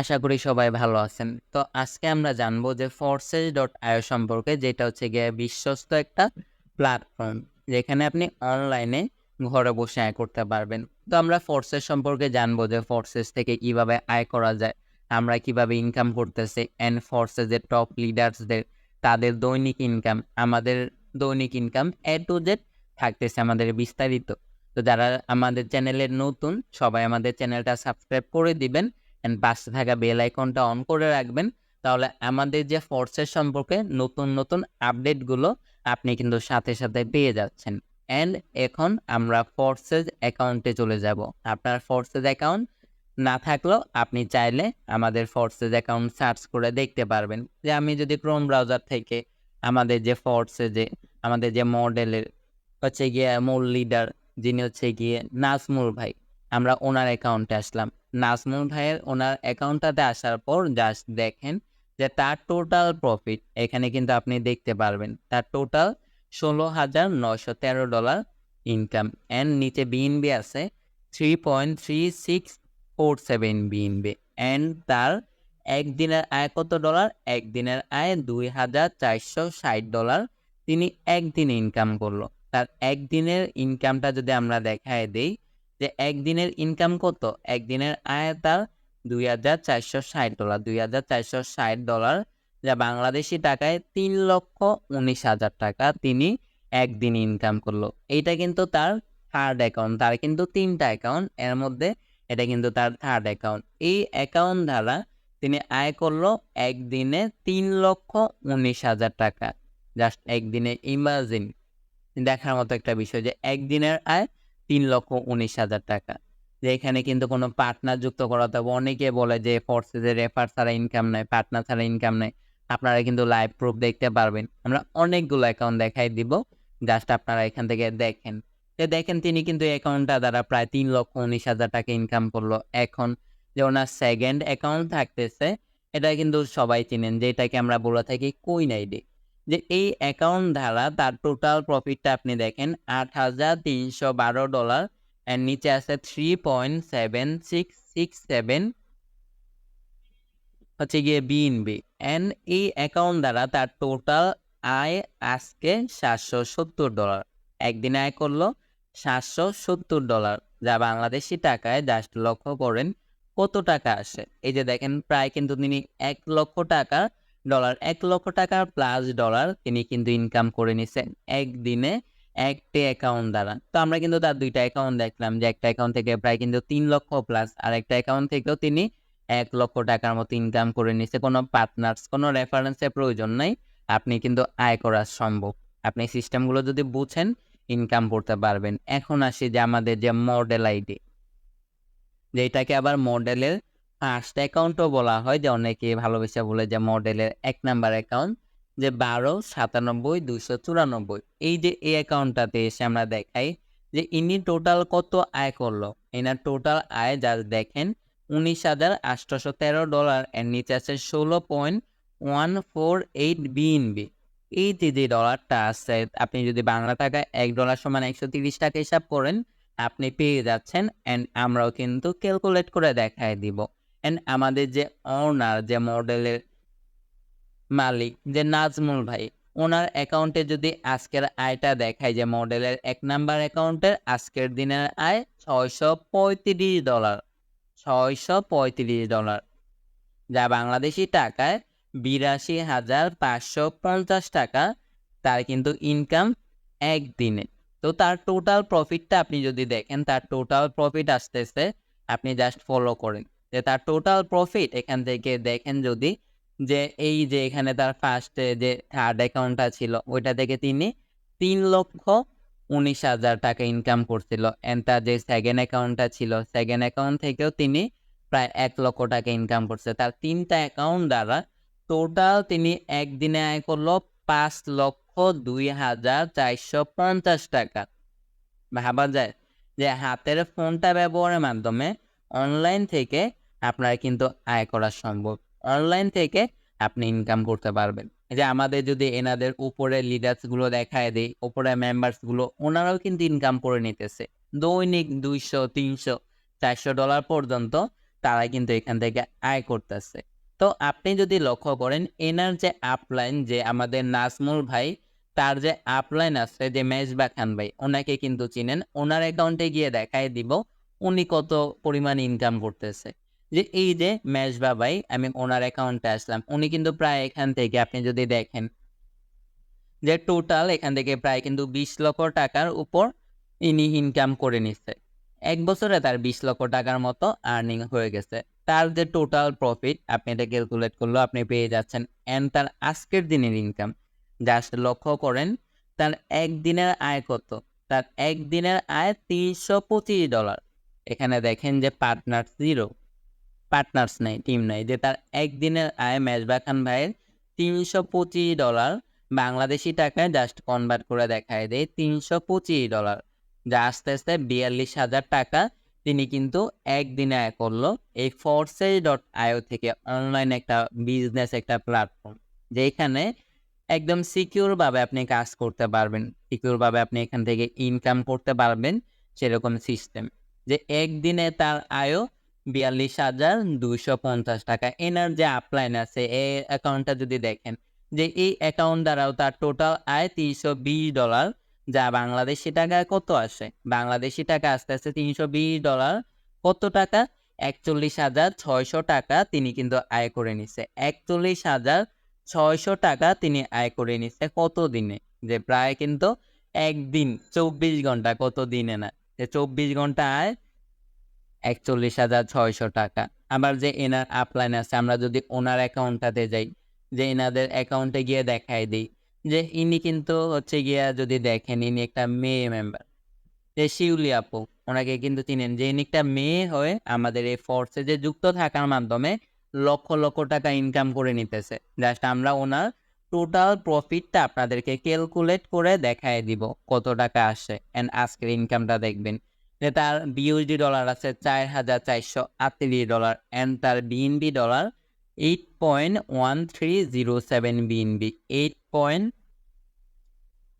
আশা করি সবাই ভালো আছেন। তো আজকে আমরা জানব যে ফোর্সেস ডট আইও সম্পর্কে যেটা হচ্ছে গিয়ে বিশ্বস্ত একটা প্ল্যাটফর্ম। যেখানে আপনি অনলাইনে ঘরে বসে আয় করতে পারবেন। তো আমরা ফোর্সেস সম্পর্কে জানব যে ফোর্সেস থেকে কীভাবে আয় করা যায়, আমরা কীভাবে ইনকাম করতেছি অ্যান্ড ফোর্সেসের টপ লিডার্সদের তাদের দৈনিক ইনকাম, আমাদের দৈনিক ইনকাম এ টু জেড থাকতেছে আমাদের বিস্তারিত। তো যারা আমাদের চ্যানেলের নতুন সবাই আমাদের চ্যানেলটা সাবস্ক্রাইব করে দিবেন অ্যান্ড পাশে থাকা বেল আইকনটা অন করে রাখবেন। তাহলে আমাদের যে ফোর্সের সম্পর্কে নতুন, নতুন আপডেটগুলো আপনি কিন্তু সাথে, সাথে পেয়ে যাচ্ছেন। অ্যান্ড এখন আমরা ফোর্সেস অ্যাকাউন্টে চলে যাব। আপনার ফোর্সেস অ্যাকাউন্ট না থাকলেও আপনি চাইলে আমাদের ফোর্সেস অ্যাকাউন্ট সার্চ করে দেখতে পারবেন। যে আমি যদি ক্রোম ব্রাউজার থেকে আমাদের যে ফোর্সে যে আমাদের যে মডেলের হচ্ছে গিয়ে মূল লিডার যিনি হচ্ছে গিয়ে নাজমুল ভাই। আমরা ওনার অ্যাকাউন্টে আসলাম। নাজমুল ভাইয়ের ওনার অ্যাকাউন্টটাতে আসার পর জাস্ট দেখেন যে তার টোটাল প্রফিট এখানে কিন্তু আপনি দেখতে পারবেন। তার টোটাল $১৬,৯১৩ ইনকাম অ্যান্ড নিচে বিএনবি আছে 3.3647 বিএনবি অ্যান্ড তার একদিনের আয় কত ডলার? একদিনের আয় $২,৪৬০ তিনি একদিনে ইনকাম করল। তার একদিনের ইনকামটা যদি আমরা দেখায় দেই যে একদিনের ইনকাম কত? একদিনের আয় তার $২,৪৬০ $২,৪৬০ যা বাংলাদেশী টাকায় $৩,১৯,০০০ টাকা তিনি একদিনে ইনকাম করল। এইটা কিন্তু তার থার্ড অ্যাকাউন্ট। তার কিন্তু ৩ টা অ্যাকাউন্ট। এর মধ্যে এটা কিন্তু তার থার্ড অ্যাকাউন্ট। এই অ্যাকাউন্ট দ্বারা তিনি আয় করল একদিনে $৩,১৯,০০০ টাকা। জাস্ট একদিনে ইমাজিন দেখার মতো একটা বিষয় যে একদিনের আয় $৩,১৯,০০০ টাকা। যে এখানে কিন্তু কোনো পার্টনার যুক্ত করাতে হবে। অনেকে বলে যে ফোর্সেসে রেফার ছাড়া ইনকাম নাই, পার্টনার ছাড়া ইনকাম নাই। আপনারা কিন্তু লাইভ প্রুফ দেখতে পারবেন। আমরা অনেকগুলো অ্যাকাউন্ট দেখাই দিব। জাস্ট আপনারা এখান থেকে দেখেন। যে দেখেন তিনি কিন্তু অ্যাকাউন্টটা দ্বারা প্রায় $৩,১৯,০০০ টাকা ইনকাম করল। এখন যে ওনার সেকেন্ড অ্যাকাউন্ট থাকতেছে এটা কিন্তু সবাই চিনেন যেটাকে আমরা বলে থাকি কুইন আইডি। যে এই অ্যাকাউন্ট দ্বারা তার টোটাল প্রফিটটা আপনি দেখেন $৮,৩১২ অ্যান্ড নিচে আছে 3.7667 হচ্ছে গিয়ে বিএনবি অ্যান্ড এই অ্যাকাউন্ট দ্বারা তার টোটাল আয় আজকে $৭৭০ একদিনে আয় করল $৭৭০ যা বাংলাদেশী টাকায় জাস্ট লক্ষ্য করেন কত টাকা আসে। এই যে দেখেন প্রায় কিন্তু তিনি এক লক্ষ টাকা ডলার এক লক্ষ টাকা প্লাস ডলার তিনি কিন্তু ইনকাম করে নিছেন একদিনে একটি অ্যাকাউন্ট দ্বারা। তো আমরা কিন্তু তার ২ টা অ্যাকাউন্ট দেখলাম যে একটা অ্যাকাউন্ট থেকে প্রায় কিন্তু তিন লক্ষ প্লাস আর একটা অ্যাকাউন্ট থেকেও তিনি এক লক্ষ টাকার মতো ইনকাম করে নিছে। কোনো পার্টনার্স, কোনো রেফারেন্সের প্রয়োজন নাই। আপনি কিন্তু আয় করা সম্ভব। আপনি সিস্টেমগুলো যদি বুঝেন ইনকাম করতে পারবেন। এখন আসি যে আমাদের যে মডেল আইডি। যেটাকে আবার মডেলের ফার্স্ট অ্যাকাউন্টও বলা হয় যে অনেকে ভালোবেসে বলে যে মডেলের ১ নাম্বার অ্যাকাউন্ট যে ১২,৯৭,২৯৪ এই যে এই অ্যাকাউন্টটাতে এসে আমরা দেখাই যে ইনি টোটাল কত আয় করল। এনার টোটাল আয় জাস্ট দেখেন $১৯,৮১৩ এর নিচে আছে ১৬.148 বিএনবি। এই যে, যে ডলারটা আছে আপনি যদি বাংলা টাকায় এক ডলার সমান $১৩০ টাকা হিসাব করেন আপনি পেয়ে যাচ্ছেন অ্যান্ড আমরাও কিন্তু ক্যালকুলেট করে দেখায় দিব। অ্যান্ড আমাদের যে ওনার যে মডেলের মালিক যে নাজমুল ভাই ওনার অ্যাকাউন্টে যদি আজকের আয়টা দেখায় যে মডেলের এক নাম্বার অ্যাকাউন্টের আজকের দিনের আয় $৬৩৫ $৬৩৫ যা বাংলাদেশী টাকায় $৮২,৫৫০ টাকা তার কিন্তু ইনকাম একদিনে। তো তার টোটাল প্রফিটটা আপনি যদি দেখেন তার টোটাল প্রফিট আসতেছে আপনি জাস্ট ফলো করেন। যে তার টোটাল প্রফিট এখান থেকে দেখেন যদি যে এই যে এখানে তার ফার্স্টে যে থার্ড অ্যাকাউন্টটা ছিল ওইটা থেকে তিনি $৩,১৯,০০০ টাকা ইনকাম করছিল অ্যান্ড তার যে সেকেন্ড অ্যাকাউন্টটা ছিল সেকেন্ড অ্যাকাউন্ট থেকেও তিনি প্রায় এক লক্ষ টাকা ইনকাম করছে। তার ৩ টা অ্যাকাউন্ট দ্বারা টোটাল তিনি একদিনে আয় করল $৫,০২,৪৫০ টাকা। ভাবা যায় যে হাতের ফোনটা ব্যবহারের মাধ্যমে অনলাইন থেকে আপনার কিন্তু আয় করা সম্ভব। অনলাইন থেকে আপনি ইনকাম করতে পারবেন। যে আমাদের যদি এনাদের উপরের লিডার্সগুলো দেখায় দেই, উপরের মেম্বার্সগুলো ওনারাও কিন্তু ইনকাম করে নিতেছে। দৈনিক $২০০, $৩০০, $৪০০ পর্যন্ত তারা কিন্তু এখান থেকে আয় করতেছে তো আপনি যদি লক্ষ্য করেন এনার যে আপলাইন যে আমাদের নাজমুল ভাই তার যে আপলাইন আছে যে মেজবা খান ভাই ওনাকে কিন্তু চিনেন ওনার অ্যাকাউন্টে গিয়ে দেখায় দিব উনি কত পরিমাণ ইনকাম করতেছে যে এই যে মেজবা বাবাই আমি ওনার অ্যাকাউন্টে আসলাম, উনি কিন্তু প্রায় এখান থেকে আপনি যদি দেখেন যে টোটাল এখান থেকে প্রায় কিন্তু বিশ লক্ষ টাকার উপর ইনি ইনকাম করে নিচ্ছে। এক বছরে তার বিশ লক্ষ টাকার মতো আর্নিং হয়ে গেছে। তার যে টোটাল প্রফিট আপনি এটা ক্যালকুলেট করলেও আপনি পেয়ে যাচ্ছেন। অ্যান্ড তার আজকের দিনের ইনকাম জাস্ট লক্ষ্য করেন, তার একদিনের আয় কত? তার একদিনের আয় তিনশো পঁচিশ ডলার এখানে দেখেন যে পার্টনার জিরো পার্টনার্স নাই টিম নাই, যে তার একদিনের আয় মেজবা খান ভাইয়ের তিনশো পঁচিশ ডলার বাংলাদেশি টাকায় জাস্ট কনভার্ট করে দেখায় দেয় তিনশো পঁচিশ ডলার যা আস্তে আস্তে বিয়াল্লিশ হাজার টাকা তিনি কিন্তু একদিনে আয় করল এই ফোর্সেজ ডট আইও থেকে অনলাইন একটা বিজনেস একটা প্ল্যাটফর্ম যেখানে একদম সিকিউরভাবে আপনি কাজ করতে পারবেন সিকিউরভাবে আপনি এখান থেকে ইনকাম করতে পারবেন সেরকম সিস্টেম যে একদিনে তার আয়ও বিয়াল্লিশ হাজার দুইশো পঞ্চাশ টাকা। এনার যে আপলাইন আছে এই অ্যাকাউন্টটা যদি দেখেন, যে এই অ্যাকাউন্ট দ্বারাও তার টোটাল আয় তিনশো বিশ ডলার, যা বাংলাদেশি টাকায় কত আসে? বাংলাদেশি টাকা আস্তে আস্তে তিনশো বিশ ডলার, কত টাকা? একচল্লিশ হাজার ছয়শো টাকা তিনি কিন্তু আয় করে নিছে। একচল্লিশ হাজার ছয়শো টাকা তিনি আয় করে নিছে কত দিনে? যে প্রায় কিন্তু একদিন, চব্বিশ ঘণ্টা কত দিনে না? যে চব্বিশ ঘণ্টা আয় একচল্লিশ হাজার ছয়শো টাকা। আবার যে এনার আপলাইন আছে, আমরা যদি ওনার অ্যাকাউন্টটাতে যাই, যে এনাদের অ্যাকাউন্টে গিয়ে দেখাই দিই, যে ইনি কিন্তু হচ্ছে গিয়া যদি দেখেন, ইনি একটা মেয়ে মেম্বার যে শিউলি আপু, ওনাকে কিন্তু চিনেন, যে ইনি একটা মেয়ে হয়ে আমাদের এই ফোর্সে যে যুক্ত থাকার মাধ্যমে লক্ষ লক্ষ টাকা ইনকাম করে নিতেছে। জাস্ট আমরা ওনার টোটাল প্রফিটটা আপনাদেরকে ক্যালকুলেট করে দেখায় দিব, কত টাকা আসে অ্যান্ড আজকের ইনকামটা দেখবেন। তার বিউএসডি ডলার আছে চার হাজার চারশো আটত্রিশ ডলার অ্যান্ড তার BNB dollar eight point one three zero seven BNB eight point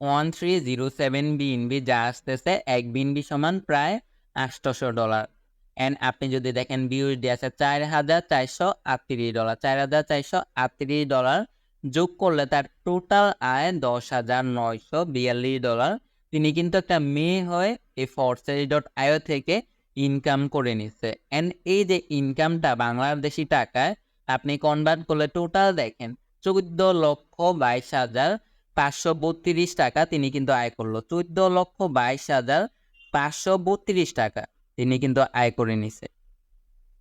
one three zero seven BNB যা আসতেছে এক বিএনবি সমান প্রায় আটশোশো ডলার অ্যান্ড আপনি যদি দেখেন বিউএসডি আছে চার হাজার চারশো আটত্রিশ ডলার চার হাজার চারশো আটত্রিশ ডলার যোগ করলে তার টোটাল আয় দশ হাজার নয়শো বিয়াল্লিশ ডলার তিনি কিন্তু একটা মেয়ে হয়ে এই ফরসারি ডট আইও থেকে ইনকাম করে নিচ্ছে। অ্যান্ড এই যে ইনকামটা বাংলাদেশি টাকায় আপনি কনভার্ট করলে টোটাল দেখেন চোদ্দ লক্ষ বাইশ হাজার পাঁচশো বত্রিশ টাকা তিনি কিন্তু আয় করল। চোদ্দ লক্ষ বাইশ হাজার পাঁচশো বত্রিশ টাকা তিনি কিন্তু আয় করে নিছে।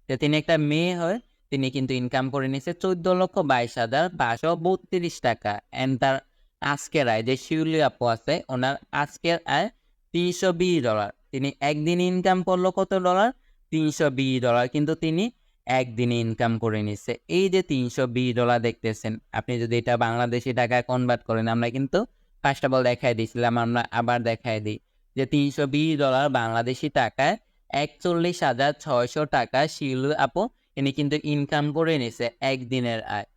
যে তিনি একটা মেয়ে হয়ে তিনি কিন্তু ইনকাম করে নিছে চোদ্দ লক্ষ বাইশ হাজার পাঁচশো বত্রিশ টাকা। অ্যান্ড তার আজকের আয়, যে শিউলি আপু আছে, ওনার আজকের আয় তিনশো বিশ ডলার। তিনি একদিন ইনকাম করল কত ডলার? তিনশো বিশ ডলার। কিন্তু তিনি একদিনে ইনকাম করে নিচ্ছে এই যে তিনশো বিশ ডলার দেখতেছেন, আপনি যদি এটা বাংলাদেশি টাকায় কনভার্ট করেন, আমরা কিন্তু ফার্স্ট অফ অল দেখাই দিয়েছিলাম আমরা আবার দেখাই দিই যে তিনশো বিশ ডলার বাংলাদেশি টাকায় একচল্লিশ হাজার ছয়শো টাকা শিল আপু ইনি কিন্তু ইনকাম করে নিছে একদিনের আয়।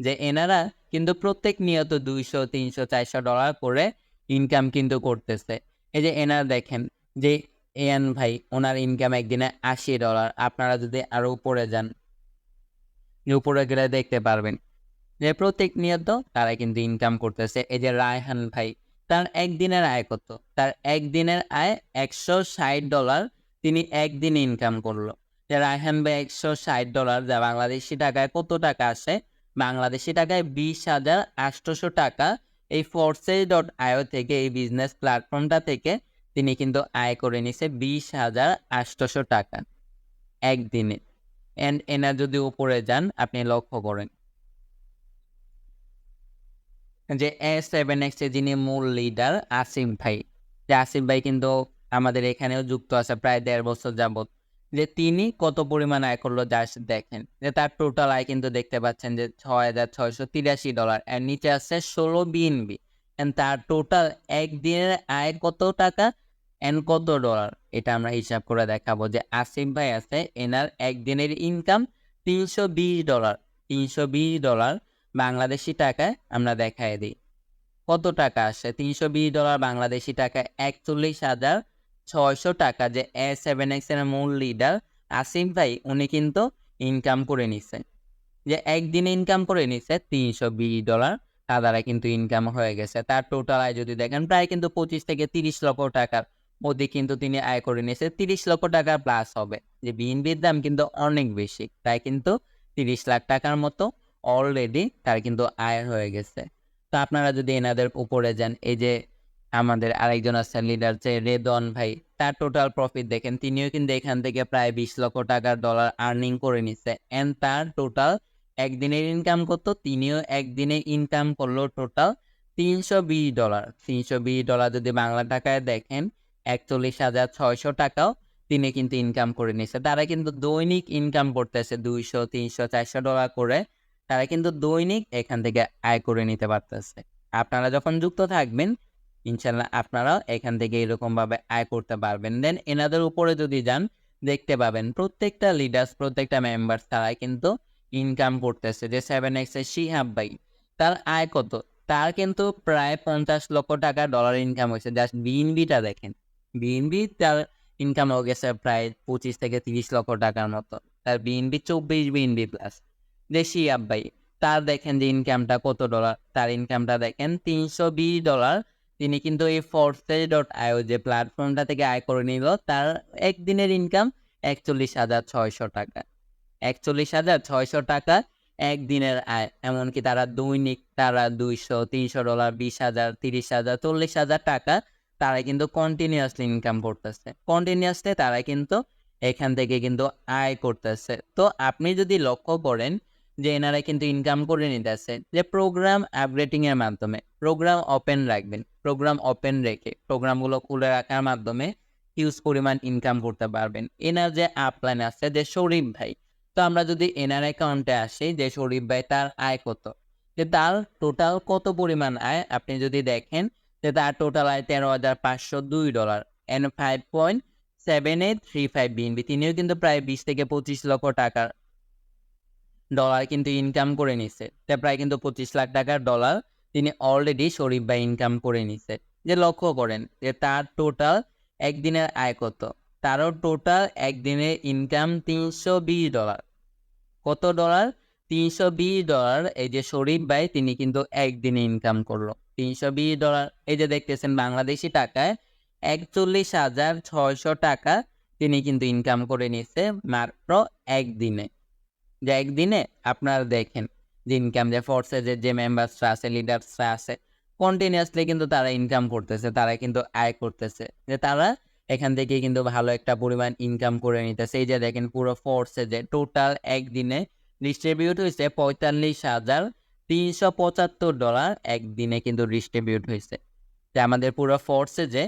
যে এনারা কিন্তু প্রত্যেক নিয়ত দুইশো, তিনশো, চারশো ডলার করে ইনকাম কিন্তু করতেছে। এই যে এনারা দেখেন যে এন ভাই, ওনার ইনকাম একদিনে আশি ডলার আপনারা যদি আরও উপরে যান উপরে গেলে দেখতে পারবেন যে প্রত্যেক নিয়ত তারা কিন্তু ইনকাম করতেছে। এই যে রায়হান ভাই, তার একদিনের আয় কত? তার একদিনের আয় একশো ষাট ডলার তিনি একদিনে ইনকাম করল। যে রায়হান ভাই একশো ষাট ডলার যা বাংলাদেশি টাকায় কত টাকা আসে? বাংলাদেশি টাকায় বিশ হাজার আটশোশো টাকা এই ফোর্সেজ ডট আইও থেকে, এই বিজনেস প্ল্যাটফর্মটা থেকে তিনি কিন্তু আয় করে নিছে বিশ হাজার আটশোশো টাকা একদিনে। অ্যান্ড এনার যদি উপরে যান, আপনি লক্ষ্য করেন যে এ সেভেন এক্স যিনি মূল লিডার আসিম ভাই। যে আসিফ ভাই কিন্তু আমাদের এখানেও যুক্ত আছে, প্রায় দেড় বছর যাবত যে তিনি কত পরিমাণ আয় করল যা দেখেন। যে তার টোটাল আয় কিন্তু দেখতে পাচ্ছেন যে ছয় হাজার ছয়শো তিরাশি ডলার এর নিচে আছে ষোলো বিএনবি তার টোটাল একদিনের আয় কত টাকা এন্ড কত ডলার এটা আমরা হিসাব করে দেখাবো যে আসিফ ভাই আছে, এনার একদিনের ইনকাম তিনশো বিশ ডলার তিনশো বিশ ডলার বাংলাদেশি টাকায় আমরা দেখাই দিই। কত টাকা আসে? তিনশো বিশ ডলার বাংলাদেশি টাকায় একচল্লিশ হাজার ছয়শো টাকা যে এ সেভেন এক্সের মূল লিডার আসিফ ভাই, উনি কিন্তু ইনকাম করে নিছে। যে একদিনে ইনকাম করে নিছে তিনশো বিশ ডলার তার দ্বারা কিন্তু ইনকাম হয়ে গেছে। তার টোটাল আয় যদি দেখেন, প্রায় কিন্তু পঁচিশ থেকে তিরিশ লক্ষ টাকার মধ্যে কিন্তু তিনি আয় করে নিয়েছে তিরিশ লক্ষ টাকা প্লাস হবে। যে বিএনপির দাম কিন্তু অনেক বেশি, তাই কিন্তু তিরিশ লাখ টাকার মতো অলরেডি তার কিন্তু আয় হয়ে গেছে। তো আপনারা যদি এনাদের উপরে যান, এই যে আমাদের আরেকজন আছে লিডার যে রেদন ভাই। তার টোটাল প্রফিট দেখেন, তিনিও কিন্তু এখান থেকে প্রায় বিশ লক্ষ টাকার ডলার আর্নিং করে নিচ্ছে এন্ড তার টোটাল একদিনের ইনকাম করতো তিনিও একদিনে ইনকাম করল টোটাল তিনশো বিশ ডলার তিনশো বিশ ডলার যদি বাংলা টাকায় দেখেন, একচল্লিশ হাজার ছয়শো টাকাও তিনি কিন্তু ইনকাম করে নিচ্ছে তারা কিন্তু দৈনিক ইনকাম করতেছে দুইশো, তিনশো, চারশো ডলার করে। তারা কিন্তু দৈনিক এখান থেকে আয় করে নিতে পারতেছে। আপনারা যখন যুক্ত থাকবেন ইনশাল্লাহ আপনারাও এখান থেকে এরকমভাবে আয় করতে পারবেন। দেন এনাদের উপরে যদি যান, দেখতে পাবেন প্রত্যেকটা লিডার্স প্রত্যেকটা মেম্বার তারা কিন্তু ইনকাম করতেছে। যে সেভেন এক্সের শিহাব ভাই, তার আয় কত? তার কিন্তু প্রায় পঞ্চাশ লক্ষ টাকা ডলার ইনকাম হয়েছে। জাস্ট বিএনবিটা দেখেন। বিএনবি তার ইনকাম হয়ে গেছে প্রায় পঁচিশ থেকে তিরিশ লক্ষ টাকার মতো। তার বিএনবি চব্বিশ বিএনবি প্লাস যে শিহাব ভাই, তার দেখেন যে ইনকামটা কত ডলার তার ইনকামটা দেখেন তিনশো বিশ ডলার তিনি কিন্তু এই ফোর্সেজ ডট আইও যে প্ল্যাটফর্মটা থেকে আয় করে নিল, তার একদিনের ইনকাম একচল্লিশ হাজার ছয়শো টাকা। একচল্লিশ হাজার ছয়শো টাকা একদিনের আয়, এমনকি তারা দৈনিক তারা দুইশো, তিনশো ডলার, বিশ হাজার, তিরিশ হাজার, চল্লিশ হাজার টাকা তারা কিন্তু কন্টিনিউয়াসলি ইনকাম করতেছে। কন্টিনিউয়াসলি তারা কিন্তু এখান থেকে কিন্তু আয় করতেছে। তো আপনি যদি লক্ষ্য করেন যে এনারা কিন্তু ইনকাম করে নিতেছে, যে প্রোগ্রাম এর মাধ্যমে প্রোগ্রাম ওপেন রাখবেন প্রোগ্রাম ওপেন রেখে প্রোগ্রামগুলো খুলে রাখার মাধ্যমে হিউজ পরিমাণ ইনকাম করতে পারবেন। এনার যে আপলাইন আছে, যে শরীফ ভাই, তো আমরা যদি এনার অ্যাকাউন্টে আসি, যে শরীফ ভাই তার আয় কত? যে তার টোটাল কত পরিমাণ আয়? আপনি যদি দেখেন, যে তার টোটাল আয় তেরো হাজার পাঁচশো দুই dollar and five point seven eight three five BNB তিনিও কিন্তু প্রায় বিশ থেকে পঁচিশ লক্ষ টাকার ডলার কিন্তু ইনকাম করে নিছে। প্রায় কিন্তু পঁচিশ লাখ টাকার ডলার তিনি অলরেডি শরীফ ভাই ইনকাম করে নিছে। যে লক্ষ্য করেন যে তার টোটাল একদিনের আয় কত? তারও টোটাল একদিনের ইনকাম তিনশো বিশ ডলার কত ডলার তিনশো বিশ ডলার এই যে শরীফ ভাই তিনি কিন্তু একদিনে ইনকাম করল। তিনশো বিশ ডলার এই যে দেখতেছেন বাংলাদেশি টাকায় একচল্লিশ হাজার ছয়শো টাকা তিনি কিন্তু ইনকাম করে নিছে মাত্র একদিনে। যে একদিনে আপনারা দেখেন যে ইনকাম যে ফোর্সে যে যে মেম্বার্সরা আছে লিডার্সরা আছে কন্টিনিউয়াসলি কিন্তু তারা ইনকাম করতেছে, তারা কিন্তু আয় করতেছে। যে তারা এখান থেকে কিন্তু ভালো একটা পরিমাণ ইনকাম করে নিতেছে। এই যে দেখেন পুরো ফোর্সে যে টোটাল একদিনে ডিস্ট্রিবিউট হয়েছে পঁয়তাল্লিশ হাজার তিনশো পঁচাত্তর ডলার একদিনে কিন্তু ডিস্ট্রিবিউট হয়েছে। যে আমাদের পুরো ফোর্সে যে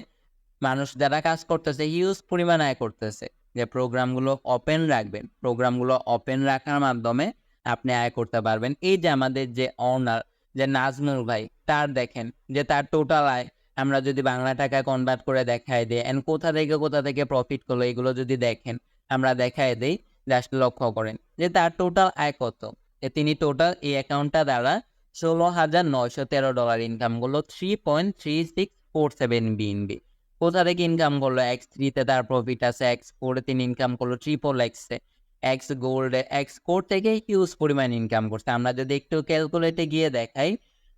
মানুষ যারা কাজ করতেছে হিউজ পরিমাণ আয় করতেছে। যে প্রোগ্রামগুলো ওপেন রাখবেন, প্রোগ্রামগুলো ওপেন রাখার মাধ্যমে আপনি আয় করতে পারবেন। এই যে আমাদের যে অনার যে নাজমুল ভাই, তার দেখেন যে তার টোটাল আয় আমরা যদি বাংলা টাকা কনভার্ট করে দেখাই দিই এন্ড কোথা থেকে কোথা থেকে প্রফিট করল, এগুলো যদি দেখেন, আমরা দেখাই দিই জাস্ট লক্ষ্য করেন। যে তার টোটাল আয় কত? যে তিনি টোটাল এই অ্যাকাউন্টটা দ্বারা ষোলো হাজার নয়শো তেরো ডলার ইনকাম করল three point three six four seven BNB কোথা থেকে ইনকাম করল? এক্স থ্রিতে তার প্রফিট আছে এক্স ফোরে তিনি ইনকাম করল ট্রিপল এক্সে এক্স গোল্ডে এক্স কোর থেকে হিউজ পরিমাণ ইনকাম করছে। আমরা যদি একটু ক্যালকুলেটে গিয়ে দেখাই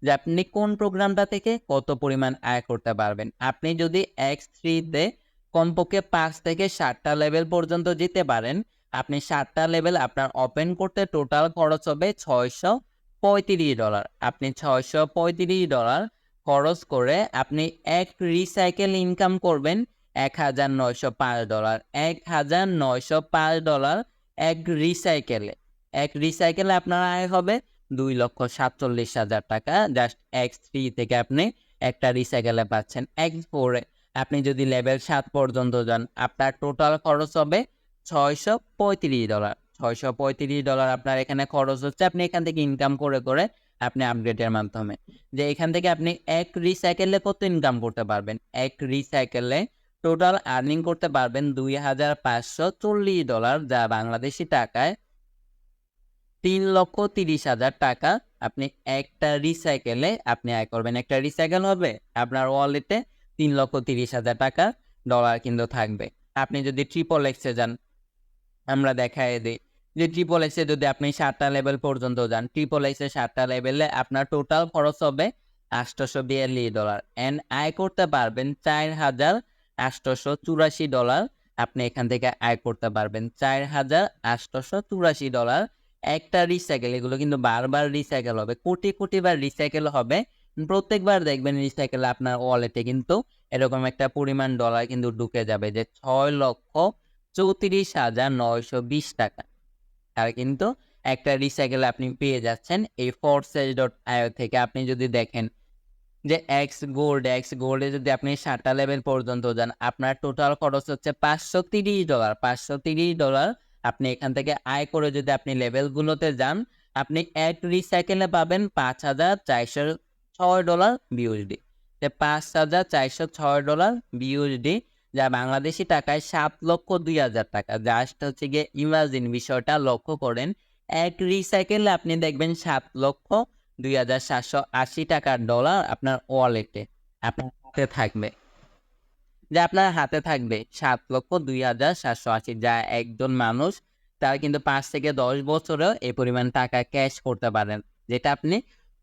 যে আপনি কোন প্রোগ্রামটা থেকে কত পরিমাণ আয় করতে পারবেন। আপনি যদি এক্স থ্রিতে কমপক্ষে পাঁচ থেকে সাতটা লেভেল পর্যন্ত যেতে পারেন, আপনি সাতটা লেভেল আপনার ওপেন করতে টোটাল খরচ হবে ছয়শো পঁয়ত্রিশ ডলার আপনি ছয়শো পঁয়ত্রিশ ডলার খরচ করে আপনি এক রিসাইকেল ইনকাম করবেন এক হাজার নয়শো পাঁচ ডলার এক হাজার নয়শো পাঁচ ডলার এক রিসাইকেলে এক রিসাইকেলে আপনার আয় হবে দুই লক্ষ সাতচল্লিশ হাজার টাকা। জাস্ট এক্স থ্রি থেকে আপনি একটা রিসাইকেলে পাচ্ছেন। এক্স ফোরে আপনি যদি লেভেল সাত পর্যন্ত যান, আপনার টোটাল খরচ হবে ছয়শো পঁয়ত্রিশ ডলার ছয়শো পঁয়ত্রিশ ডলার আপনার এখানে খরচ হচ্ছে। আপনি এখান থেকে ইনকাম করে করে আপনি আপডেটের মাধ্যমে। যে এখান থেকে আপনি এক রিসাইকেলে কত ইনকাম করতে পারবেন? এক রিসাইকেলে টোটাল আর্নিং করতে পারবেন দুই হাজার পাঁচশো চল্লিশ ডলার যা বাংলাদেশি টাকায় তিন লক্ষ তিরিশ হাজার টাকা আপনি একটা রিসাইকেলে আপনি আয় করবেন। একটা রিসাইকেল হবে, আপনার ওয়ালেটে তিন লক্ষ তিরিশ হাজার টাকা ডলার কিন্তু থাকবে। আপনি যদি ট্রিপল এক্সে যান, আমরা দেখায় দিই। যে ট্রিপল এক্সে যদি আপনি সাতটা লেভেল পর্যন্ত যান ট্রিপল এক্সে সাতটা লেভেলে আপনার টোটাল খরচ হবে আটশোশো বিয়াল্লিশ ডলার অ্যান্ড আয় করতে পারবেন চার হাজার আটশোশো চুরাশি ডলার আপনি এখান থেকে আয় করতে পারবেন চার হাজার আটশোশো চুরাশি ডলার একটা রিসাইকেল এগুলো কিন্তু বারবার রিসাইকেল হবে, কোটি কোটি বার রিসাইকেল হবে। প্রত্যেকবার দেখবেন রিসাইকেল আপনার ওয়ালেটে কিন্তু এরকম একটা পরিমাণ ডলার কিন্তু ঢুকে যাবে যে ছয় লক্ষ চৌত্রিশ হাজার নয়শো বিশ টাকা। আর কিন্তু একটা রিসাইকেল আপনি পেয়ে যাচ্ছেন এই ফোর্সেজ ডট আইও থেকে। আপনি যদি দেখেন যে এক্স গোল্ড এক্স গোল্ডে যদি আপনি সাতটা লেভেল পর্যন্ত যান, আপনার টোটাল খরচ হচ্ছে পাঁচশো তিরিশ ডলার পাঁচশো তিরিশ ডলার আপনি এখান থেকে আয় করে যদি আপনি লেভেলগুলোতে যান, আপনি এক রিসাইকেলে পাবেন পাঁচ হাজার চারশো ছয় ডলার বিউএসডি পাঁচ হাজার চারশো ছয় ডলার বিউএসডি যা বাংলাদেশি টাকায় সাত লক্ষ দুই হাজার টাকা। জাস্ট হচ্ছে গিয়ে ইমাজিন বিষয়টা লক্ষ্য করেন। এক রিসাইকেলে আপনি দেখবেন সাত লক্ষ দুই হাজার সাতশো আশি টাকার ডলার আপনার ওয়ালেটে আপনার হাতে থাকবে। যা আপনার হাতে থাকবে, সাত লক্ষ দুই হাজার সাতশো আশি। যা একজন মানুষ, তার কিন্তু পাঁচ থেকে দশ বছরেও এই পরিমাণ টাকা ক্যাশ করতে পারেন, যেটা আপনি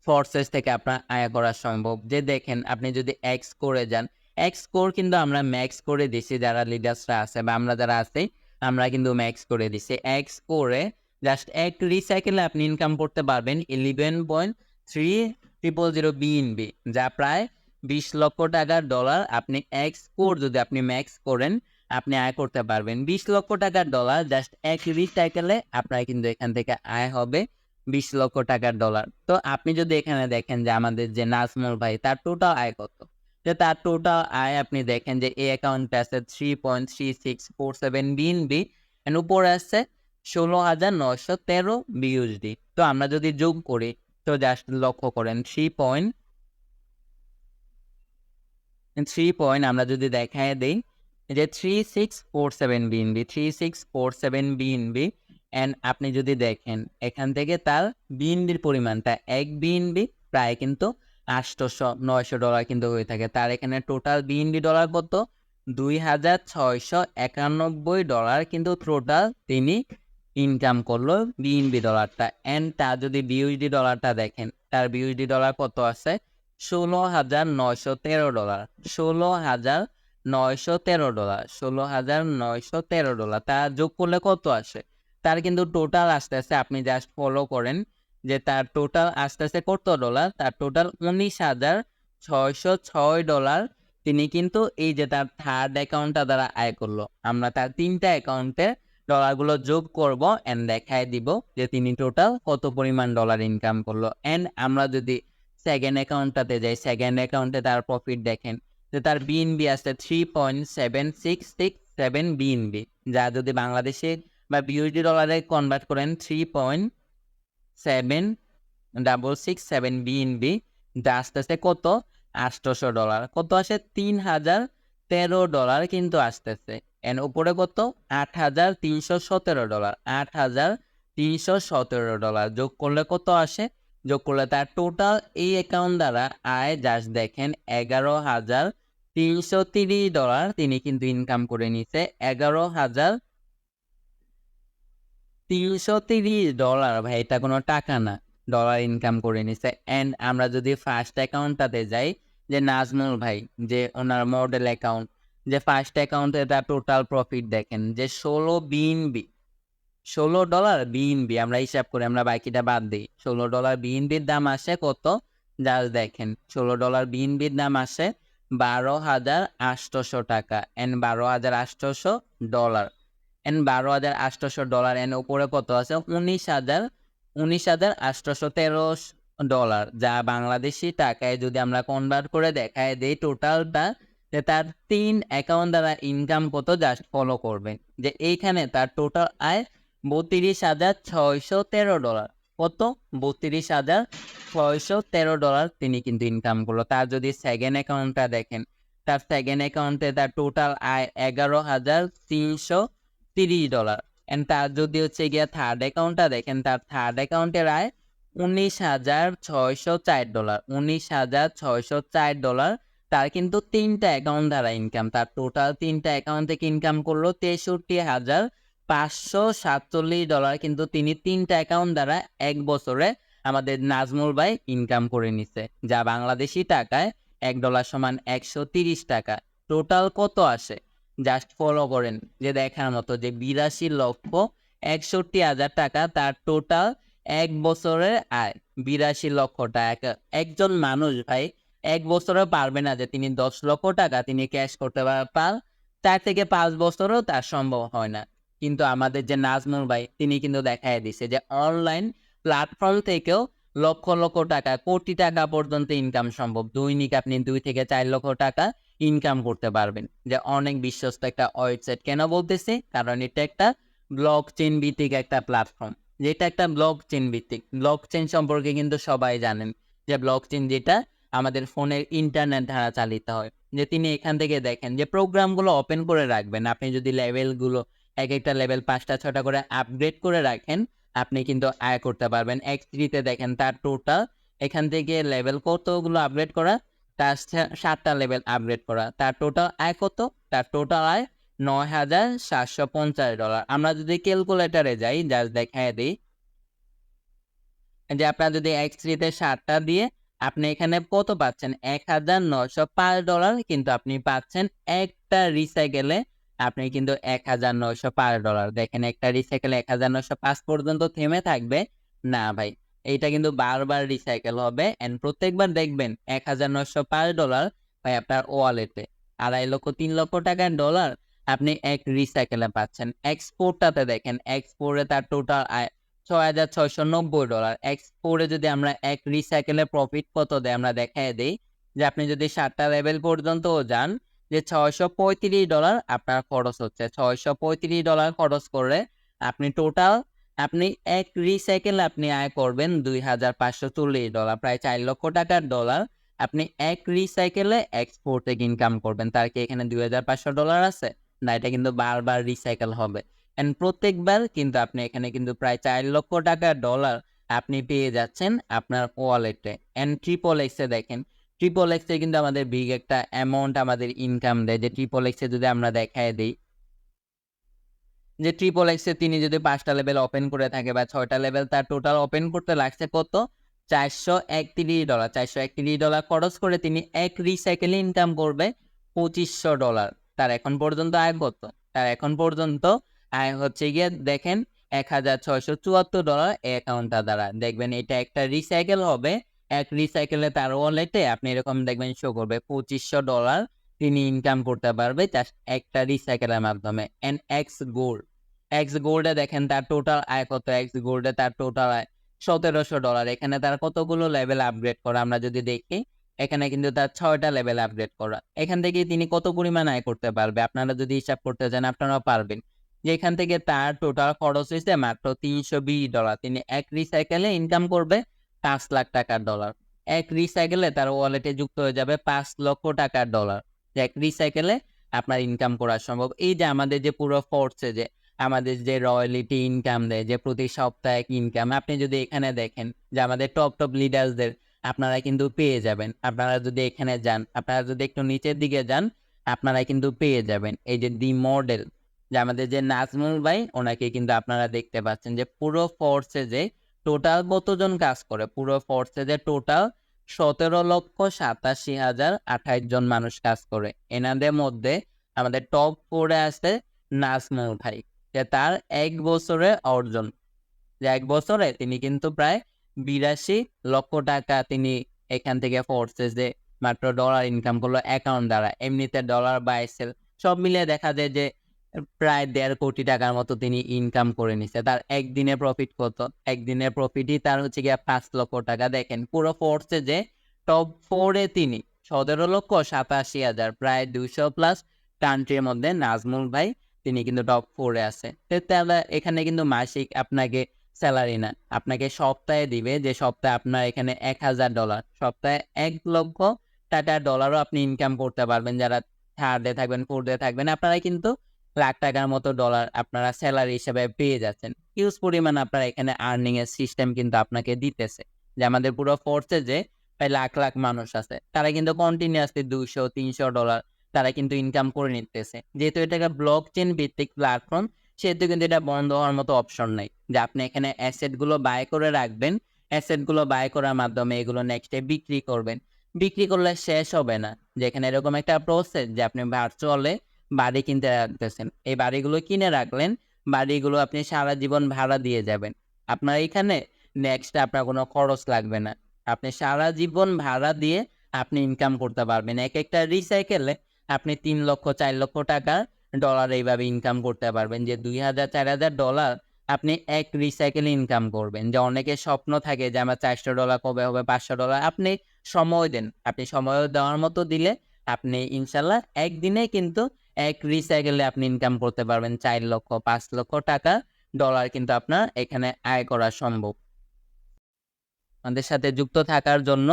ফোর্সেস থেকে আপনার আয় করা সম্ভব। যে দেখেন, আপনি যদি এক্স করে যান এক্স কোর কিন্তু আমরা ম্যাক্স করে দিছি, যারা লিডার্সরা আছে বা আমরা যারা আছি, আমরা কিন্তু ম্যাক্স করে দিছি। এক্স করে জাস্ট এক রিসাইকেলে আপনি ইনকাম করতে পারবেন eleven point three triple zero BNB যা প্রায় বিশ লক্ষ টাকার ডলার আপনি এক্স কোর যদি আপনি ম্যাক্স করেন, আপনি আয় করতে পারবেন। বিশ লক্ষ টাকার ডলার জাস্ট এক রিসাইকেলে আপনার কিন্তু এখান থেকে আয় হবে বিশ লক্ষ টাকার ডলার তো আপনি যদি এখানে দেখেন যে আমাদের যে নাজমুল ভাই, তার টোটাল আয় কত? যে তার টোটাল আয় আপনি দেখেন যে এই অ্যাকাউন্টে আছে three point three six four seven BNB and উপরে আছে ষোলো হাজার নয়শো তেরো বিউএসডি তো আমরা যদি যোগ করি, তো জাস্ট লক্ষ্য করেন থ্রি পয়েন্ট থ্রি পয়েন্ট আমরা যদি দেখায় দিই যে three six four seven BNB three six four seven BNB and আপনি যদি দেখেন, এখান থেকে তার বিএনবির পরিমাণটা এক বিএনবি প্রায় কিন্তু আটশোশো নয়শো ডলার কিন্তু হয়ে থাকে। তার এখানে টোটাল বিএনবি ডলার কত? দুই হাজার ছয়শো একানব্বই ডলার কিন্তু টোটাল তিনি ইনকাম করল বিএনবি ডলারটা অ্যান্ড যদি ডলারটা দেখেন, তার ডলার কত আছে? ষোলো হাজার নয়শো তেরো ডলার ষোলো হাজার নয়শো তেরো ডলার ষোলো হাজার নয়শো তেরো ডলার তা যোগ করলে কত আসে? তার কিন্তু টোটাল আস্তে আস্তে আপনি জাস্ট ফলো করেন। যে তার টোটাল আস্তে আস্তে কত ডলার তার টোটাল উনিশ হাজার ছয়শো ছয় ডলার তিনি কিন্তু এই যে তার থার্ড অ্যাকাউন্টটা দ্বারা আয় করল। আমরা তার তিনটা অ্যাকাউন্টে ডলারগুলো যোগ করব অ্যান্ড দেখায় দিব যে তিনি টোটাল কত পরিমাণ ডলার ইনকাম করল। অ্যান্ড আমরা যদি সেকেন্ড অ্যাকাউন্টটাতে যাই সেকেন্ড অ্যাকাউন্টে তার প্রফিট দেখেন, যে তার বিএনবি আছে three point seven six six seven BNB যা যদি বাংলাদেশে বা বিউডি ডলারে কনভার্ট করেন three point seven double six seven BNB যা আস্তে আস্তে কত? আটশোশো ডলার। কত আসে? তিন হাজার তেরো ডলার কিন্তু আসতেছে। এর উপরে কত? আট হাজার তিনশো সতেরো ডলার। আট হাজার তিনশো সতেরো ডলার। যোগ করলে কত আসে? যোগ করলে তার টোটাল এই অ্যাকাউন্ট দ্বারা আয় জাস্ট দেখেন, এগারো হাজার তিনশো তিরিশ ডলার। তিনি কিন্তু ইনকাম করে নিছে। এগারো হাজার তিনশো তিরিশ ডলার ভাই, এটা কোনো টাকা না। ডলার ইনকাম করে নিছে। অ্যান্ড আমরা যদি ফার্স্ট অ্যাকাউন্টটাতে যাই, যে নাজমুল ভাই, যে ওনার মডেল অ্যাকাউন্ট যে ফার্স্ট অ্যাকাউন্টে তার টোটাল প্রফিট দেখেন, যে ষোলো বিএনবি ষোলো ডলার বিএনবি আমরা হিসাব করে, আমরা বাকিটা বাদ দিই। ষোলো ডলার বিএনবির দাম আসে কত? জাস্ট দেখেন, ষোলো ডলার বিএনবির দাম আসে বারো হাজার আটশোশো টাকা। অ্যান্ড বারো হাজার আটশোশো ডলার এন্ড বারো হাজার আটশোশো ডলার এন্ড উপরে কত আছে? উনিশ হাজার উনিশ হাজার আটশোশো তেরো ডলার। যা বাংলাদেশি টাকায় যদি আমরা কনভার্ট করে দেখায় দিই টোটালটা যে তার তিন অ্যাকাউন্ট দ্বারা ইনকাম কত জাস্ট ফলো করবেন যে এইখানে তার টোটাল আয় বত্রিশ হাজার ছয়শো তেরো ডলার। কত? বত্রিশ হাজার ছয়শো তেরো ডলার তিনি কিন্তু ইনকাম করল। তার যদি সেকেন্ড অ্যাকাউন্টটা দেখেন, তার সেকেন্ড অ্যাকাউন্টে তার টোটাল আয় এগারো হাজার তিনশো তিরিশ ডলার অ্যান্ড তার যদি হচ্ছে গিয়ে থার্ড অ্যাকাউন্টটা দেখেন, তার থার্ড অ্যাকাউন্টের আয় উনিশ হাজার ছয়শো চার ডলার উনিশ হাজার ছয়শো চার ডলার তার কিন্তু তিনটা অ্যাকাউন্ট দ্বারা ইনকাম তার টোটাল তিনটা অ্যাকাউন্ট থেকে ইনকাম করল তেষট্টি হাজার পাঁচশো সাতচল্লিশ ডলার কিন্তু তিনি তিনটা অ্যাকাউন্ট দ্বারা এক বছরে আমাদের নাজমুল ভাই ইনকাম করে নিছে, যা বাংলাদেশি টাকায় এক ডলার সমান একশো তিরিশ টাকা। টোটাল কত আসে? জাস্ট ফলো করেন। যে দেখার মতো যে বিরাশি লক্ষ একষট্টি হাজার টাকা তার টোটাল এক বছরের আয়। বিরাশি লক্ষ টাকা। একজন মানুষ ভাই, এক বছরে পারবে না যে তিনি দশ লক্ষ টাকা তিনি ক্যাশ করতে পার চার থেকে পাঁচ বছরও তার সম্ভব হয় না। কিন্তু আমাদের যে নাজমুল ভাই, তিনি কিন্তু দেখাই দিছে যে অনলাইন প্ল্যাটফর্ম থেকেও লক্ষ লক্ষ টাকা, কোটি টাকা পর্যন্ত ইনকাম সম্ভব। দৈনিক আপনি দুই থেকে চার লক্ষ টাকা ইনকাম করতে পারবেন। যে অনেক বিশ্বস্ত একটা ওয়েবসাইট কেন বলতেছে? কারণ এটা একটা ব্লক চেন ভিত্তিক একটা প্ল্যাটফর্ম যেটা একটা ব্লক চেন ভিত্তিক। ব্লক চেন সম্পর্কে কিন্তু সবাই জানেন যে ব্লক চেন যেটা আমাদের ফোনের ইন্টারনেট দ্বারা চালিত হয়। যে তিনি এখান থেকে দেখেন যে প্রোগ্রামগুলো ওপেন করে রাখবেন। আপনি যদি লেভেলগুলো এক একটা লেভেল পাঁচটা ছটা করে আপগ্রেড করে রাখেন, আপনি কিন্তু আয় করতে পারবেন। এক্স থ্রিতে দেখেন তার টোটাল এখান থেকে লেভেল কতগুলো আপগ্রেড করা? তার সাতটা লেভেল আপগ্রেড করা। তার টোটাল আয় কত? তার টোটাল আয় নয় হাজার সাতশো পঞ্চাশ ডলার আমরা যদি ক্যালকুলেটারে যাই জাস্ট দেখায় দিই। যে আপনার যদি এক্স থ্রিতে সাতটা দিয়ে, আপনি এখানে কত পাচ্ছেন? এক হাজার নশো পাঁচ ডলার কিন্তু আপনি পাচ্ছেন একটা রিসাইকেলে আপনি কিন্তু এক হাজার নশো পাঁচ ডলার দেখেন, একটা রিসাইকেল এক হাজার নশো পাঁচ পর্যন্ত থেমে থাকবে। না ভাই এইটা কিন্তু বারবার রিসাইকেল হবে এন্ড প্রত্যেকবার দেখবেন এক হাজার নয়শো পাঁচ ডলার ভাই আপনার ওয়ালেটে আড়াই লক্ষ, তিন লক্ষ টাকার ডলার আপনি এক রিসাইকেলে পাচ্ছেন। এক্সপোর্টটাতে দেখেন এক্সপোর্টে তার টোটাল আয় ছয় হাজার ছয়শো নব্বই ডলার এক্সপোর্টে যদি আমরা এক রিসাইকেলে প্রফিট কত দেয় আমরা দেখাই দিই যে আপনি যদি সাতটা লেভেল পর্যন্তও যান, যে ছয়শো পঁয়ত্রিশ ডলার আপনার খরচ হচ্ছে। ছয়শো পঁয়ত্রিশ ডলার খরচ করে আপনি টোটাল আপনি এক রিসাইকেল আপনি আয় করবেন দুই হাজার পাঁচশো চল্লিশ ডলার প্রায় চার লক্ষ টাকার ডলার আপনি এক রিসাইকেলে এক্সপোর্ট ইনকাম করবেন। তার কি এখানে দুই হাজার পাঁচশো ডলার আছে? না, এটা কিন্তু বারবার রিসাইকেল হবে। এন্ড প্রত্যেকবার কিন্তু আপনি এখানে কিন্তু প্রায় চার লক্ষ টাকার ডলার আপনি পেয়ে যাচ্ছেন আপনার ওয়ালেটে এন্ড ট্রিপল এক্সে দেখেন ট্রিপল এক্সে কিন্তু আমাদের বিগ একটা অ্যামাউন্ট আমাদের ইনকাম দেয়। যে ট্রিপল এক্সে যদি আমরা দেখায় দিই যে ট্রিপল এক্সে তিনি যদি পাঁচটা লেভেল ওপেন করে থাকে বা ছয়টা লেভেল তার টোটাল ওপেন করতে লাগছে কত? চারশো একত্রিশ ডলার চারশো একত্রিশ ডলার খরচ করে তিনি এক রিসাইকেলে ইনকাম করবে পঁচিশশো ডলার তার এখন পর্যন্ত আয় কত? তার এখন পর্যন্ত আয় হচ্ছে গিয়ে দেখেন এক হাজার ছয়শো চুয়াত্তর ডলার এই অ্যাকাউন্টটা দ্বারা। দেখবেন এটা একটা রিসাইকেল হবে। এক রিসাইকেলে তার ওয়ালেটে আপনি এরকম দেখবেন শো করবে পঁচিশশো ডলার তিনি ইনকাম করতে পারবে জাস্ট একটা রিসাইকেলের মাধ্যমে। এন্ড এক্স গোল্ড এক্স গোল্ডে দেখেন তার টোটাল আয় কত? এক্স গোল্ডে তার টোটাল আয় সতেরোশো ডলার এখানে তার কতগুলো লেভেল আপগ্রেড করা আমরা যদি দেখি, এখানে কিন্তু তার ছয়টা লেভেল আপগ্রেড করা। এখান থেকে তিনি কত পরিমাণ আয় করতে পারবে? আপনারা যদি হিসাব করতে চান, আপনারাও পারবেন। যে এখান থেকে তার টোটাল খরচ হয়েছে মাত্র তিনশো বিশ ডলার তিনি এক রিসাইকেলে ইনকাম করবে পাঁচ লাখ টাকার ডলার এক রিসাইকেলে তার ওয়ালেটে যুক্ত হয়ে যাবে পাঁচ লক্ষ টাকার ডলার এক রিসাইকেলে আপনার ইনকাম করা সম্ভব। এই যে আমাদের যে পুরো ফোর্সে যে আমাদের যে রয়্যালিটি ইনকাম দেয়, যে প্রতি সপ্তাহে ইনকাম আপনি যদি এখানে দেখেন যে আমাদের টপ টপ লিডার্সদের আপনারা কিন্তু পেয়ে যাবেন। আপনারা যদি এখানে যান, আপনারা যদি একটু নিচের দিকে যান, আপনারা কিন্তু পেয়ে যাবেন। এই যে দি মডেল যে আমাদের যে নাজমুল ভাই, ওনাকে কিন্তু আপনারা দেখতে পাচ্ছেন যে পুরো ফোর্সে যে টোটাল কতজন কাজ করে? পুরো ফোর্সে যে টোটাল সতেরো লক্ষ সাতাশি হাজার আঠাইশ জন মানুষ কাজ করে। এনাদের মধ্যে আমাদের টপ ফোরে আছে নাজমুল ভাই। যে তার এক বছরে অর্জন। যে এক বছরে তিনি কিন্তু প্রায় বিরাশি লক্ষ টাকা তিনি এখান থেকে ফোর্সে যে মাত্র ডলার ইনকাম করল অ্যাকাউন্ট দ্বারা। এমনিতে ডলার বা এসেল সব মিলিয়ে দেখা যায় যে প্রায় দেড় কোটি টাকার মতো তিনি ইনকাম করে নিছে। তার একদিনে প্রফিট কত? একদিনের প্রফিটই তার হচ্ছে গিয়ে পাঁচ লক্ষ টাকা। দেখেন, পুরো ফোর্সে যে টপ ফোরে তিনি সতেরো লক্ষ সাতাশি হাজার, প্রায় দুইশো প্লাস কান্ট্রির মধ্যে নাজমুল ভাই তিনি কিন্তু টপ ফোরে আছে। তাহলে এখানে কিন্তু মাসিক আপনাকে স্যালারি না আপনাকে সপ্তাহে দিবে যে সপ্তাহে আপনার এখানে এক হাজার ডলার সপ্তাহে এক লক্ষ টাকা ডলারও আপনি ইনকাম করতে পারবেন। যারা থার্ডে থাকবেন ফোর্থে থাকবেন, আপনারা কিন্তু লাখ টাকার মতো ডলার আপনারা স্যালারি হিসেবে পেয়ে যাচ্ছেন। হিউজ পরিমাণ আপনারা এখানে আর্নিং এর সিস্টেম কিন্তু আপনাকে দিতেছে। যে আমাদের পুরো ফোর্সে যে প্রায় লাখ লাখ মানুষ আছে, তারা কিন্তু কন্টিনিউয়াসলি দুইশো, তিনশো ডলার তারা কিন্তু ইনকাম করে নিতেছে। যেহেতু এটা একটা ব্লক চেন ভিত্তিক প্ল্যাটফর্ম সেহেতু কিন্তু এটা বন্ধ হওয়ার মতো অপশন নাই। যে আপনি এখানে অ্যাসেটগুলো বাই করে রাখবেন অ্যাসেটগুলো বাই করার মাধ্যমে এগুলো নেক্সটে বিক্রি করবেন। বিক্রি করলে শেষ হবে না। যেখানে এরকম একটা প্রসেস যে আপনি ভার্চুয়ালে বাড়ি কিনতে রাখতেছেন এই বাড়িগুলো কিনে রাখলেন, বাড়িগুলো আপনি সারা জীবন ভাড়া দিয়ে যাবেন। আপনার এখানে নেক্সট আপনার কোনো খরচ লাগবে না। আপনি সারা জীবন ভাড়া দিয়ে আপনি ইনকাম করতে পারবেন। এক একটা রিসাইকেলে আপনি তিন লক্ষ, চার লক্ষ টাকা ডলার এইভাবে ইনকাম করতে পারবেন। যে দুই হাজার, চার হাজার ডলার আপনি এক রিসাইকেলে ইনকাম করবেন। যে অনেকের স্বপ্ন থাকে যে আমার চারশো ডলার কবে হবে, পাঁচশো ডলার আপনি সময় দেন। আপনি সময় দেওয়ার মতো দিলে আপনি ইনশাল্লাহ একদিনে কিন্তু এক রিসাইকেলে আপনি ইনকাম করতে পারবেন। চার লক্ষ, পাঁচ লক্ষ টাকা ডলার কিন্তু আপনার এখানে আয় করা সম্ভব। আমাদের সাথে যুক্ত থাকার জন্য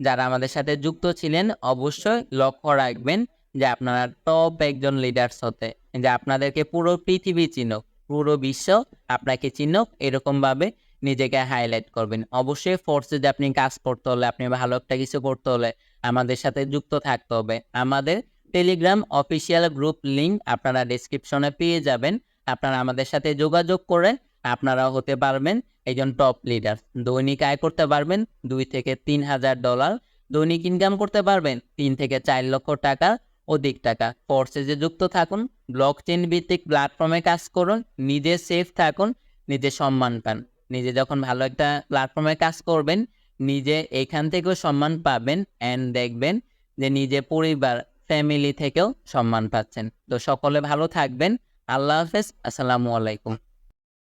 যারা আমাদের সাথে যুক্ত ছিলেন অবশ্যই লক্ষ্য রাখবেন। যে আপনারা টপ একজন লিডার্স হতে, যে আপনাদেরকে পুরো পৃথিবী চিনুক, পুরো বিশ্ব আপনাকে চিনুক, এরকমভাবে নিজেকে হাইলাইট করবেন। অবশ্যই ফোর্সে যে আপনি কাজ করতে হলে, আপনি ভালো একটা কিছু করতে হলে আমাদের সাথে যুক্ত থাকতে হবে। আমাদের টেলিগ্রাম অফিসিয়াল গ্রুপ লিংক আপনারা ডিসক্রিপশনে পেয়ে যাবেন। আপনারা আমাদের সাথে যোগাযোগ করে আপনারা হতে পারবেন একজন টপ লিডার দৈনিক আয় করতে পারবেন দুই থেকে তিন হাজার ডলার দৈনিক ইনকাম করতে পারবেন তিন থেকে চার লক্ষ টাকা। অধিক টাকা। ফোর্সেজে যুক্ত থাকুন ব্লক চেন ভিত্তিক প্ল্যাটফর্মে কাজ করুন, নিজে সেফ থাকুন, নিজে সম্মান পান। নিজে যখন ভালো একটা প্ল্যাটফর্মে কাজ করবেন, নিজে এখান থেকেও সম্মান পাবেন অ্যান্ড দেখবেন যে নিজে পরিবার ফ্যামিলি থেকেও সম্মান পাচ্ছেন। তো সকলে ভালো থাকবেন। আল্লাহ হাফেজ। আসসালামু আলাইকুম।